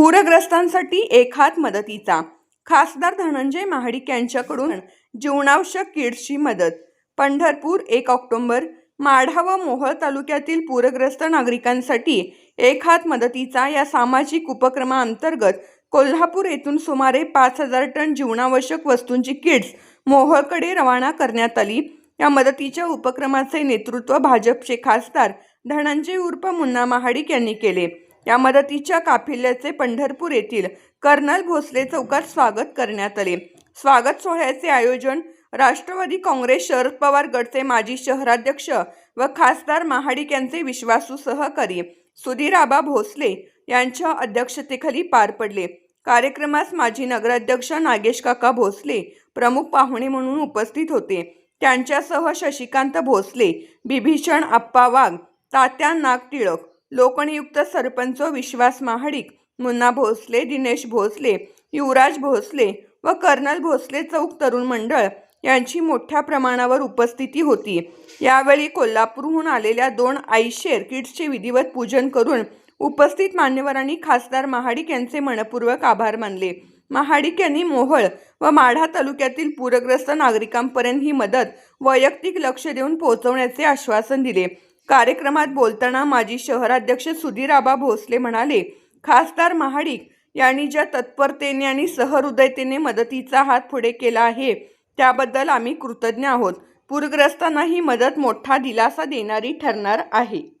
पूरग्रस्तांसाठी एक हात मदतीचा. खासदार धनंजय महाडिक यांच्याकडून जीवनावश्यक किड्सची मदत. पंढरपूर एक ऑक्टोबर. माढा व मोहोळ तालुक्यातील पूरग्रस्त नागरिकांसाठी एक हात मदतीचा या सामाजिक उपक्रमाअंतर्गत कोल्हापूर येथून सुमारे पाच हजार टन जीवनावश्यक वस्तूंची किट्स मोहोळकडे रवाना करण्यात आली. या मदतीच्या उपक्रमाचे नेतृत्व भाजपचे खासदार धनंजय उर्फ मुन्ना महाडिक यांनी केले. या मदतीच्या काफिल्याचे पंढरपूर येथील कर्नल भोसले चौकात स्वागत करण्यात आले. स्वागत सोहळ्याचे आयोजन राष्ट्रवादी काँग्रेस शरद पवार गटचे माजी शहराध्यक्ष व खासदार महाडिक यांचे विश्वासू सहकारी सुधीराबा भोसले यांच्या अध्यक्षतेखाली पार पडले. कार्यक्रमास माजी नगराध्यक्ष नागेश काका भोसले प्रमुख पाहुणे म्हणून उपस्थित होते. त्यांच्यासह शशिकांत भोसले बिभीषण आप्पा वाघ तात्या नाग टिळक लोकनियुक्त सरपंच विश्वास महाडिक मुन्ना भोसले दिनेश भोसले युवराज भोसले व कर्नल भोसले चौक तरुण मंडळ यांची मोठ्या प्रमाणावर उपस्थिती होती. यावेळी कोल्हापूरहून आलेल्या दोन आईशेर किट्सचे विधिवत पूजन करून उपस्थित मान्यवरांनी खासदार महाडिक यांचे मनपूर्वक आभार मानले. महाडिक यांनी मोहळ व माढा तालुक्यातील पूरग्रस्त नागरिकांपर्यंत ही मदत वैयक्तिक लक्ष देऊन पोहोचवण्याचे आश्वासन दिले. कार्यक्रमात बोलताना माजी शहराध्यक्ष सुधीराबा भोसले म्हणाले खासदार महाडिक यांनी ज्या तत्परतेने आणि सहृदयतेने मदतीचा हात पुढे केला आहे त्याबद्दल आम्ही कृतज्ञ आहोत. पूरग्रस्तांना ही मदत मोठा दिलासा देणारी ठरणार आहे.